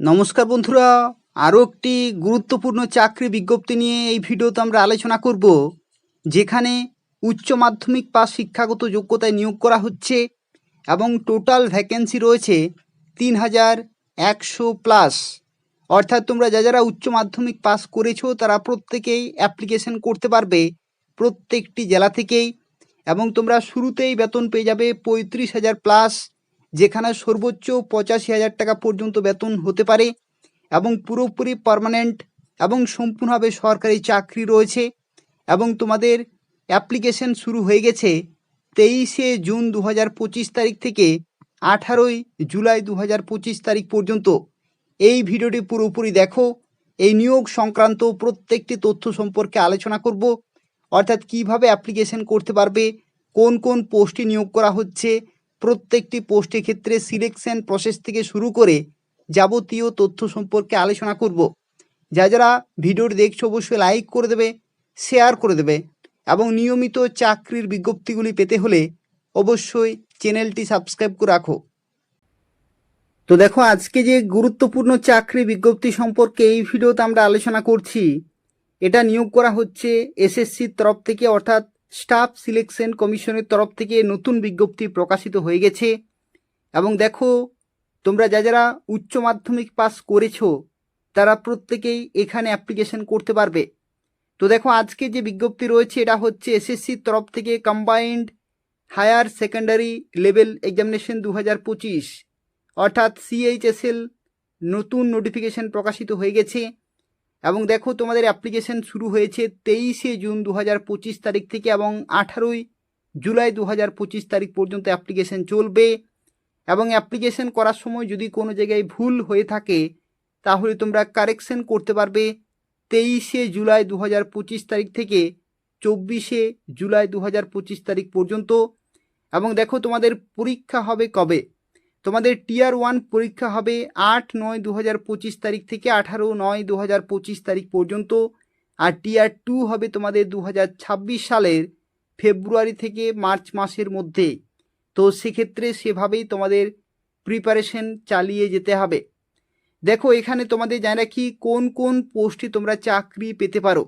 নমস্কার বন্ধুরা, আরও একটি গুরুত্বপূর্ণ চাকরি বিজ্ঞপ্তি নিয়ে এই ভিডিওতে আমরা আলোচনা করব, যেখানে উচ্চ মাধ্যমিক পাস শিক্ষাগত যোগ্যতায় নিয়োগ করা হচ্ছে এবং টোটাল ভ্যাকেন্সি রয়েছে তিন হাজার একশো প্লাস। অর্থাৎ তোমরা যা যারা উচ্চ মাধ্যমিক পাস করেছ, তারা প্রত্যেকেই অ্যাপ্লিকেশন করতে পারবে প্রত্যেকটি জেলা থেকেই এবং তোমরা শুরুতেই বেতন পেয়ে যাবে পঁয়ত্রিশ হাজার প্লাস। যেখানে সর্বোচ্চ পঁচাশি হাজার টাকা পর্যন্ত বেতন হতে পারে এবং পুরোপুরি পার্মানেন্ট এবং সম্পূর্ণভাবে সরকারি চাকরি রয়েছে এবং তোমাদের অ্যাপ্লিকেশন শুরু হয়ে গেছে তেইশে জুন দু হাজার পঁচিশ তারিখ থেকে আঠারোই জুলাই দু হাজার পঁচিশ তারিখ পর্যন্ত। এই ভিডিওটি পুরোপুরি দেখো। এই নিয়োগ সংক্রান্ত প্রত্যেকটি তথ্য সম্পর্কে আলোচনা করব। অর্থাৎ কীভাবে অ্যাপ্লিকেশন করতে পারবে, কোন কোন পোস্টে নিয়োগ করা হচ্ছে প্রত্যেকটি পোস্টের ক্ষেত্রে সিলেকশন প্রসেস থেকে শুরু করে যাবতীয় তথ্য সম্পর্কে আলোচনা করব। যা যারা ভিডিওটি দেখছ অবশ্যই লাইক করে দেবে শেয়ার করে দেবে এবং নিয়মিত চাকরির বিজ্ঞপ্তিগুলি পেতে হলে অবশ্যই চ্যানেলটি সাবস্ক্রাইব করে রাখো। তো দেখো, আজকে যে গুরুত্বপূর্ণ চাকরি বিজ্ঞপ্তি সম্পর্কে এই ভিডিওতে আমরা আলোচনা করছি, এটা নিয়োগ করা হচ্ছে এসএসসির তরফ থেকে, অর্থাৎ স্টাফ সিলেকশন কমিশনের তরফ থেকে নতুন বিজ্ঞপ্তি প্রকাশিত হয়ে গেছে। এবং দেখো, তোমরা যা যারা উচ্চ মাধ্যমিক পাস করেছ, তারা প্রত্যেকেই এখানে অ্যাপ্লিকেশন করতে পারবে। তো দেখো, আজকে যে বিজ্ঞপ্তি রয়েছে, এটা হচ্ছে এসএসসির তরফ থেকে combined higher secondary level examination দু হাজার পঁচিশ। অর্থাৎ সিএইচএসএল নতুন নোটিফিকেশন প্রকাশিত হয়ে গেছে। এবং দেখো তোমাদের অ্যাপ্লিকেশন শুরু হয়েছে তেইশে জুন দু হাজার পঁচিশ তারিখ থেকে এবং আঠারোই জুলাই দু হাজার পঁচিশ তারিখ পর্যন্ত অ্যাপ্লিকেশন চলবে। এবং অ্যাপ্লিকেশন করার সময় যদি কোনো জায়গায় ভুল হয়ে থাকে, তাহলে তোমরা কারেকশন করতে পারবে তেইশে জুলাই দু হাজার পঁচিশ তারিখ থেকে চব্বিশে জুলাই দু হাজার পঁচিশ তারিখ পর্যন্ত। এবং দেখো তোমাদের পরীক্ষা হবে কবে? তোমাদের টিয়ার ওয়ান পরীক্ষা হবে আট নয় দু হাজার পঁচিশ তারিখ থেকে আঠারো নয় দু হাজার পঁচিশ তারিখ পর্যন্ত। আর টিয়ার টু হবে তোমাদের দু হাজার ছাব্বিশ সালের ফেব্রুয়ারি থেকে মার্চ মাসের মধ্যে। তো সেক্ষেত্রে সেভাবেই তোমাদের প্রিপারেশন চালিয়ে যেতে হবে। দেখো, এখানে তোমাদের জানা কি কোন কোন পোস্টে তোমরা চাকরি পেতে পারো।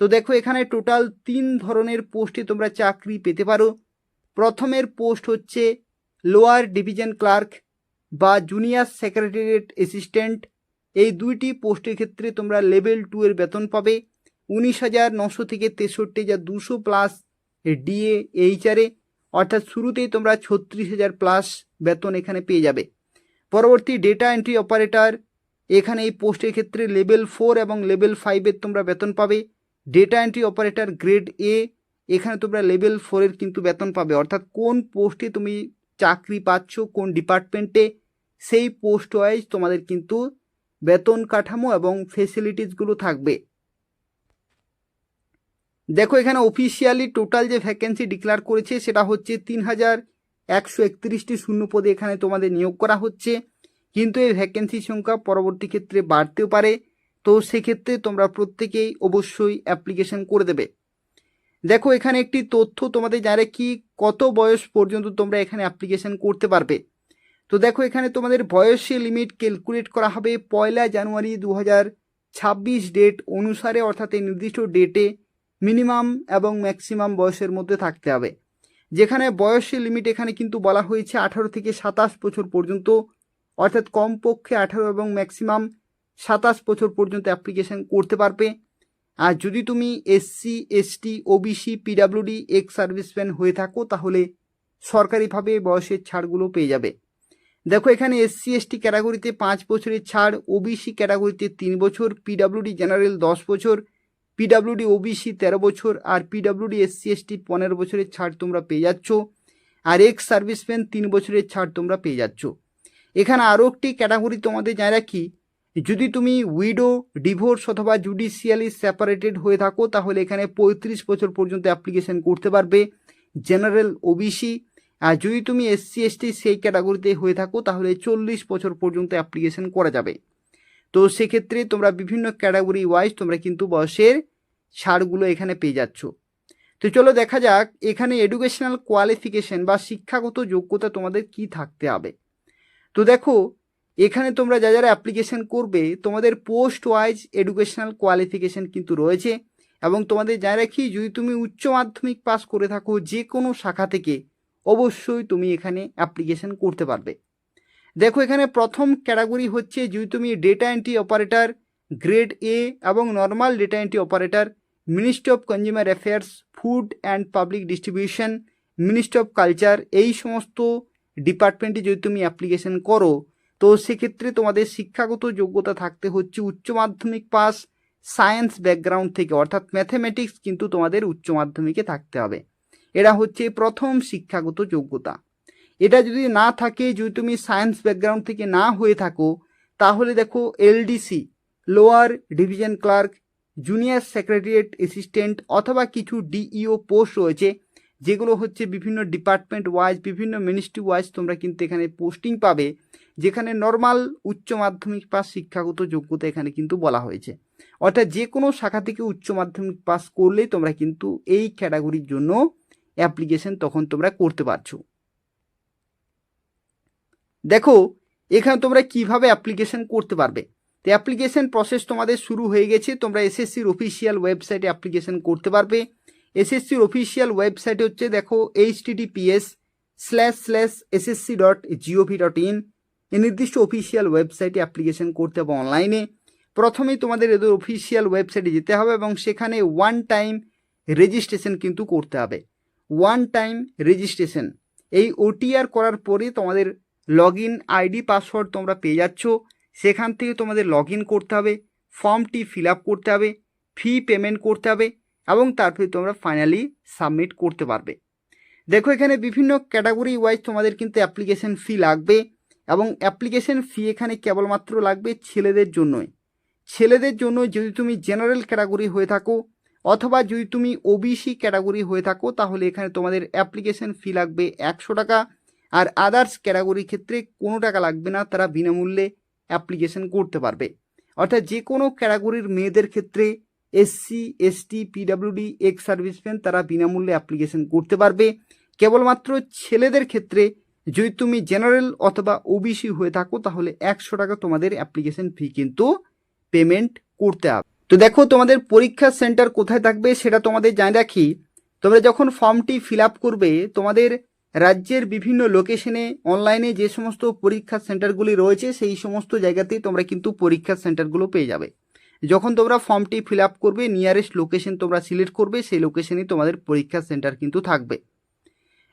তো দেখো, এখানে টোটাল তিন ধরনের পোস্টে তোমরা চাকরি পেতে পারো। প্রথমের পোস্ট হচ্ছে লোয়ার ডিভিশন ক্লার্ক বা জুনিয়র সেক্রেটারিয়েট অ্যাসিস্ট্যান্ট, এই দুইটি পোস্টের ক্ষেত্রে তোমরা লেভেল টু এর বেতন পাবে উনিশ হাজার নশো থেকে তেষট্টি হাজার দুশো প্লাস ডিএ এইচআরে অর্থাৎ শুরুতেই তোমরা ছত্রিশ হাজার প্লাস বেতন এখানে পেয়ে যাবে। পরবর্তী ডেটা এন্ট্রি অপারেটর, এখানে এই পোস্টের ক্ষেত্রে লেভেল ফোর এবং লেভেল ফাইভের তোমরা বেতন পাবে। Data entry operator grade A, এখানে তোমরা লেভেল ফোরের কিন্তু বেতন পাবে। অর্থাৎ কোন পোস্টে তুমি চাকরি পাচ্ছ কোন ডিপার্টমেন্টে সেই পোস্ট ওয়াইজ তোমাদের কিন্তু বেতন কাঠামো এবং ফেসিলিটিসগুলো থাকবে। দেখো এখানে অফিসিয়ালি টোটাল যে ভ্যাকেন্সি ডিক্লেয়ার করেছে সেটা হচ্ছে তিন হাজার একশো একত্রিশটি শূন্য পদে এখানে তোমাদের নিয়োগ করা হচ্ছে। কিন্তু এই ভ্যাকেন্সি সংখ্যা পরবর্তী ক্ষেত্রে বাড়তেও পারে। তো সেক্ষেত্রে তোমরা প্রত্যেকেই অবশ্যই অ্যাপ্লিকেশন করে দেবে। দেখো, এখানে একটি তথ্য তোমাদের জানে কি কত বয়স পর্যন্ত তোমরা এখানে অ্যাপ্লিকেশন করতে পারবে। তো দেখো, এখানে তোমাদের বয়সে লিমিট ক্যালকুলেট করা হবে পয়লা জানুয়ারি দু ছাব্বিশ ডেট অনুসারে, অর্থাৎ এই নির্দিষ্ট ডেটে মিনিমাম এবং ম্যাক্সিমাম বয়সের মধ্যে থাকতে হবে। যেখানে বয়সের লিমিট এখানে কিন্তু বলা হয়েছে আঠারো থেকে সাতাশ বছর পর্যন্ত, অর্থাৎ কমপক্ষে আঠারো এবং ম্যাক্সিমাম সাতাশ বছর পর্যন্ত অ্যাপ্লিকেশন করতে পারবে। আর যদি তুমি SC ST OBC PWD ex serviceman হয়ে থাকো, তাহলে সরকারিভাবে বয়সের ছাড়গুলো পেয়ে যাবে। দেখো, এখানে এসসি এসটি ক্যাটাগরিতে পাঁচ বছরের ছাড় ওবিসি ক্যাটাগরিতে তিন বছর পিডাব্লিউডি জেনারেল দশ বছর পিডাব্লিউডি ওবিসি তেরো বছর, আর পিডাব্লিউডি এসসি এসটি পনেরো বছরের ছাড় তোমরা পেয়ে যাচ্ছ, আর এক্স সার্ভিসম্যান তিন বছরের ছাড় তোমরা পেয়ে যাচ্ছ। এখানে আরও একটি ক্যাটাগরি তোমাদের জানা রাখি যদি তুমি উইডো ডিভোর্স অথবা জুডিশিয়ালি সেপারেটেড হয়ে থাকো, তাহলে এখানে পঁয়ত্রিশ বছর পর্যন্ত অ্যাপ্লিকেশন করতে পারবে। জেনারেল ওবিসি আর যদি তুমি এসসি এসটি সেই ক্যাটাগরিতে হয়ে থাকো, তাহলে চল্লিশ বছর পর্যন্ত অ্যাপ্লিকেশন করা যাবে। তো সেক্ষেত্রে তোমরা বিভিন্ন ক্যাটাগরি ওয়াইজ তোমরা কিন্তু বয়সের ছাড়গুলো এখানে পেয়ে যাচ্ছ। তো চলো দেখা যাক, এখানে এডুকেশনাল কোয়ালিফিকেশন বা শিক্ষাগত যোগ্যতা তোমাদের কি থাকতে হবে। তো দেখো এখানে তোমরা যা যারা অ্যাপ্লিকেশন করবে, তোমাদের পোস্ট ওয়াইজ এডুকেশনাল কোয়ালিফিকেশন কিন্তু রয়েছে এবং তোমাদের জানা রাখি, যদি তুমি উচ্চ মাধ্যমিক পাস করে থাকো যে কোনো শাখা থেকে, অবশ্যই তুমি এখানে অ্যাপ্লিকেশন করতে পারবে। দেখো, এখানে প্রথম ক্যাটাগরি হচ্ছে যদি তুমি data entry operator grade A এবং normal data entry operator ministry of consumer affairs food and public distribution ministry of culture এই সমস্ত ডিপার্টমেন্টে যদি তুমি অ্যাপ্লিকেশন করো তো সেক্ষেত্রে তোমাদের শিক্ষাগত যোগ্যতা থাকতে হচ্ছে উচ্চ মাধ্যমিক পাস সায়েন্স ব্যাকগ্রাউন্ড থেকে, অর্থাৎ ম্যাথমেটিক্স কিন্তু তোমাদের উচ্চ মাধ্যমিকে থাকতে হবে। এটা হচ্ছে প্রথম শিক্ষাগত যোগ্যতা। এটা যদি না থাকে, যদি তুমি সায়েন্স ব্যাকগ্রাউন্ড থেকে না হয়ে থাকো, তাহলে দেখো LDC lower division clerk junior secretariat assistant অথবা কিছু ডিইও পোস্ট রয়েছে, যেগুলো হচ্ছে বিভিন্ন ডিপার্টমেন্ট ওয়াইজ বিভিন্ন মিনিস্ট্রি ওয়াইজ তোমরা কিন্তু এখানে পোস্টিং পাবে। যেখানে নর্মাল উচ্চ মাধ্যমিক পাস শিক্ষাগত যোগ্যতা এখানে কিন্তু বলা হয়েছে। অর্থাৎ যে কোনো শাখা থেকে উচ্চ মাধ্যমিক পাস করলেই তোমরা কিন্তু এই ক্যাটাগরির জন্য অ্যাপ্লিকেশন তখন তোমরা করতে পারছ। দেখো, এখানে তোমরা কীভাবে অ্যাপ্লিকেশন করতে পারবে? তো অ্যাপ্লিকেশন প্রসেস তোমাদের শুরু হয়ে গেছে, তোমরা এসএসসির অফিসিয়াল ওয়েবসাইটে অ্যাপ্লিকেশন করতে পারবে। এসএসসির অফিসিয়াল ওয়েবসাইটে হচ্ছে দেখো H TTPS slash slash SSC dot GOV dot in নির্দিষ্ট অফিসিয়াল ওয়েবসাইটে অ্যাপ্লিকেশন করতে হবে অনলাইনে প্রথমেই তোমাদের এদের অফিসিয়াল ওয়েবসাইটে যেতে হবে এবং সেখানে ওয়ান টাইম রেজিস্ট্রেশন কিন্তু করতে হবে। ওয়ান টাইম রেজিস্ট্রেশন এই ওটিআর করার পরে তোমাদের লগ ইন আইডি পাসওয়ার্ড তোমরা পেয়ে যাচ্ছ। সেখান থেকে তোমাদের লগ ইন করতে হবে ফর্মটি ফিল আপ করতে হবে ফি পেমেন্ট করতে হবে এবং তারপরে তোমরা ফাইনালি সাবমিট করতে পারবে। দেখো এখানে বিভিন্ন ক্যাটাগরি ওয়াইজ তোমাদের কিন্তু অ্যাপ্লিকেশন ফি লাগবে। এবং অ্যাপ্লিকেশন ফি এখানে কেবলমাত্র লাগবে ছেলেদের জন্যই। ছেলেদের জন্য যদি তুমি জেনারেল ক্যাটাগরি হয়ে থাকো অথবা যদি তুমি ওবিসি ক্যাটাগরি হয়ে থাকো, তাহলে এখানে তোমাদের অ্যাপ্লিকেশন ফি লাগবে একশো টাকা আর আদার্স ক্যাটাগরির ক্ষেত্রে কোনো টাকা লাগবে না, তারা বিনামূল্যে অ্যাপ্লিকেশন করতে পারবে। অর্থাৎ যে কোনো ক্যাটাগরির মেয়েদের ক্ষেত্রে SC ST PWD ex serviceman তারা বিনামূল্যে অ্যাপ্লিকেশন করতে পারবে। কেবলমাত্র ছেলেদের ক্ষেত্রে যদি তুমি জেনারেল অথবা ওবিসি হয়ে থাকো, তাহলে একশো টাকা তোমাদের অ্যাপ্লিকেশন ফি কিন্তু পেমেন্ট করতে হবে। তো দেখো, তোমাদের পরীক্ষার সেন্টার কোথায় থাকবে সেটা তোমাদের জানিয়ে রাখি। তোমরা যখন ফর্মটি ফিল করবে, তোমাদের রাজ্যের বিভিন্ন লোকেশনে, অনলাইনে যে সমস্ত পরীক্ষার সেন্টারগুলি রয়েছে, সেই সমস্ত জায়গাতেই তোমরা কিন্তু পরীক্ষার সেন্টারগুলো পেয়ে যাবে। যখন তোমরা ফর্মটি ফিল করবে নিয়ারেস্ট লোকেশন তোমরা সিলেক্ট করবে, সেই লোকেশনেই তোমাদের পরীক্ষার সেন্টার কিন্তু থাকবে।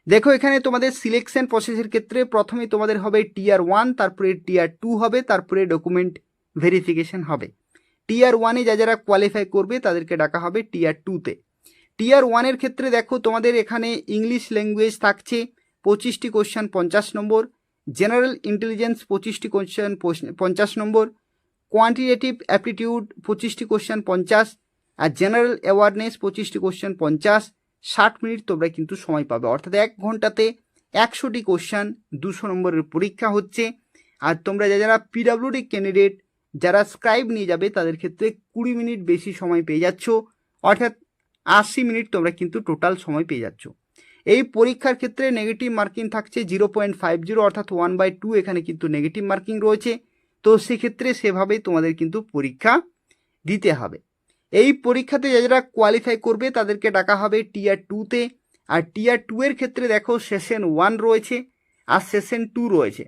দেখো এখানে তোমাদের সিলেকশন প্রসেসের ক্ষেত্রে প্রথমে তোমাদের হবে টিয়ার ওয়ান তারপরে টিয়ার টু হবে, তারপরে ডকুমেন্ট ভেরিফিকেশন হবে। টিয়ার ওয়ানে যা যারা কোয়ালিফাই করবে তাদেরকে ডাকা হবে টিয়ার টুতে টিয়ার ওয়ানের ক্ষেত্রে দেখো তোমাদের এখানে ইংলিশ ল্যাঙ্গুয়েজ থাকছে পঁচিশটি কোশ্চেন পঞ্চাশ নম্বর জেনারেল ইন্টেলিজেন্স পঁচিশটি কোশ্চেন পঞ্চাশ নম্বর কোয়ান্টিটেটিভ অ্যাপটিটিউড পঁচিশটি কোশ্চেন পঞ্চাশ, আর জেনারেল অ্যাওয়ারনেস পঁচিশটি কোশ্চেন পঞ্চাশ ষাট মিনিট তোমরা কিন্তু সময় পাবে। অর্থাৎ এক ঘন্টাতে একশোটি কোশ্চেন দুশো নম্বরের পরীক্ষা হচ্ছে। আর তোমরা যা যারা পিডাব্লিউডি ক্যান্ডিডেট যারা স্ক্রাইব নিয়ে যাবে, তাদের ক্ষেত্রে কুড়ি মিনিট বেশি সময় পেয়ে যাচ্ছ। অর্থাৎ আশি মিনিট তোমরা কিন্তু টোটাল সময় পেয়ে যাচ্ছ। এই পরীক্ষার ক্ষেত্রে নেগেটিভ মার্কিং থাকছে জিরো পয়েন্ট ফাইভ জিরো অর্থাৎ ওয়ান বাই টু এখানে কিন্তু নেগেটিভ মার্কিং রয়েছে। তো সেক্ষেত্রে সেভাবেই তোমাদের কিন্তু পরীক্ষা দিতে হবে। এই পরীক্ষাতে যারা কোয়ালিফাই করবে তাদেরকে ডাকা হবে টিয়ার টুতে আর টিয়ার টু এর ক্ষেত্রে দেখো সেশন ওয়ান রয়েছে আর সেশন টু রয়েছে।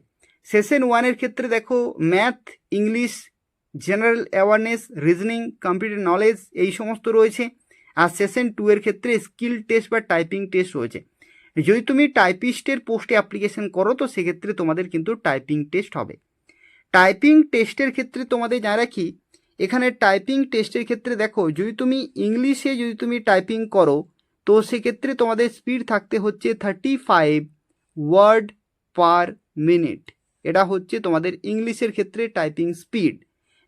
সেশন ওয়ানের ক্ষেত্রে দেখো math English general awareness reasoning computer knowledge এই সমস্ত রয়েছে। আর সেশন টু এর ক্ষেত্রে স্কিল টেস্ট বা টাইপিং টেস্ট রয়েছে। যদি তুমি টাইপিস্টের পোস্টে অ্যাপ্লিকেশন করো তো সেক্ষেত্রে তোমাদের কিন্তু টাইপিং টেস্ট হবে। টাইপিং টেস্টের ক্ষেত্রে তোমাদের জানা রাখি এখানে টাইপিং টেস্টের ক্ষেত্রে দেখো, যদি তুমি ইংলিশে যদি তুমি টাইপিং করো, তো সেক্ষেত্রে তোমাদের স্পিড থাকতে হচ্ছে thirty five word per minute এটা হচ্ছে তোমাদের ইংলিশের ক্ষেত্রে টাইপিং স্পিড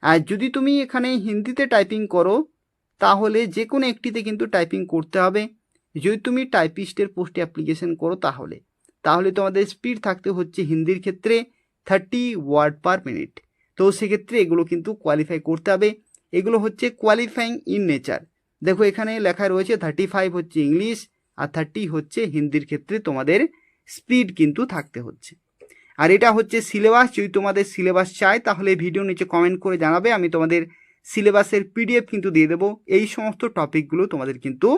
আর যদি তুমি এখানে হিন্দিতে টাইপিং করো, তাহলে যে কোনো একটিতে কিন্তু টাইপিং করতে হবে। যদি তুমি টাইপিস্টের পোস্টে অ্যাপ্লিকেশন করো তাহলে। তাহলে তোমাদের স্পিড থাকতে হচ্ছে হিন্দির ক্ষেত্রে থার্টি ওয়ার্ড পার মিনিট তো সেক্ষেত্রে এগুলো কিন্তু কোয়ালিফাই করতে হবে। এগুলো হচ্ছে কোয়ালিফাইং ইন নেচার দেখো এখানে লেখা রয়েছে থার্টি ফাইভ হচ্ছে ইংলিশ আর থার্টি হচ্ছে হিন্দির ক্ষেত্রে তোমাদের স্পিড কিন্তু থাকতে হচ্ছে। আর এটা হচ্ছে সিলেবাস যদি তোমাদের সিলেবাস চাই তাহলে ভিডিও নিচে কমেন্ট করে জানাবে, আমি তোমাদের সিলেবাসের পিডিএফ কিন্তু দিয়ে দেবো। এই সমস্ত টপিকগুলো তোমাদের কিন্তু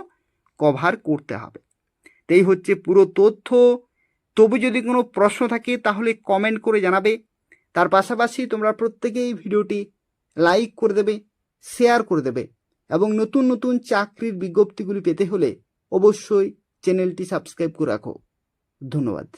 কভার করতে হবে। তো এই হচ্ছে পুরো তথ্য। তবু যদি কোনো প্রশ্ন থাকে, তাহলে কমেন্ট করে জানাবে। তার পাশাপাশি তোমরা প্রত্যেকেই ভিডিওটি লাইক করে দেবে, শেয়ার করে দেবে এবং নতুন নতুন চাকরির বিজ্ঞপ্তিগুলি পেতে হলে অবশ্যই চ্যানেলটি সাবস্ক্রাইব করে রাখো। ধন্যবাদ।